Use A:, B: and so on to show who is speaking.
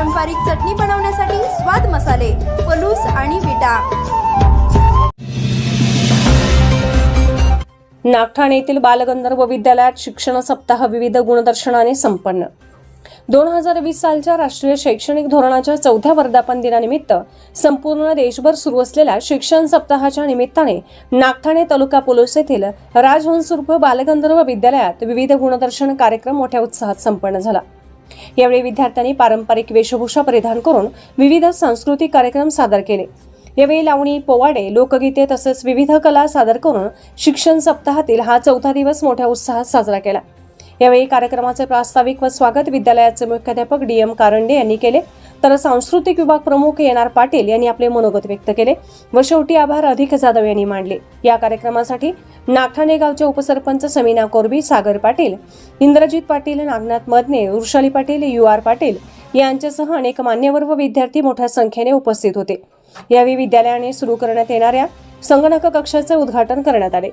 A: पारंपरिक चटणी बनवण्यासाठी स्वाद मसाले पलूस आणि विटा.
B: नागठाणे येथील बालगंधर्व विद्यालयात शिक्षण सप्ताह विविध गुणदर्शनाने संपन्न. दोन हजार वीस सालच्या राष्ट्रीय शैक्षणिक धोरणाच्या चौथ्या वर्धापन दिनानिमित्त संपूर्ण देशभर सुरू असलेल्या शिक्षण सप्ताहाच्या निमित्ताने नागठाणे तालुका पोलोस येथील राजहंसुर्फ बालगंधर्व विद्यालयात विविध गुणदर्शन कार्यक्रम मोठ्या उत्साहात संपन्न झाला. यावेळी विद्यार्थ्यांनी पारंपरिक वेशभूषा परिधान करून विविध सांस्कृतिक कार्यक्रम सादर केले. यावेळी लावणी पोवाडे लोकगीते तसंच विविध कला सादर करून शिक्षण सप्ताहातील हा चौथा दिवस मोठ्या उत्साहात साजरा केला. यावेळी कार्यक्रमाचे प्रास्ताविक व स्वागत विद्यालयाचे मुख्याध्यापक डी एम कारंडे यांनी केले. तर सांस्कृतिक विभाग प्रमुख एन आर पाटील यांनी आपले मनोगत व्यक्त केले. व शेवटी आभार अधिक जाधव यांनी मांडले. या कार्यक्रमासाठी नागठाणे गावचे उपसरपंच समीना कोरबी सागर पाटील इंद्रजित पाटील नागनाथ मदने वृषाली पाटील यू आर पाटील यांच्यासह अनेक मान्यवर व विद्यार्थी मोठ्या संख्येने उपस्थित होते. यावेळी विद्यालयाने सुरू करण्यात येणाऱ्या संगणक कक्षाचे उद्घाटन करण्यात आले.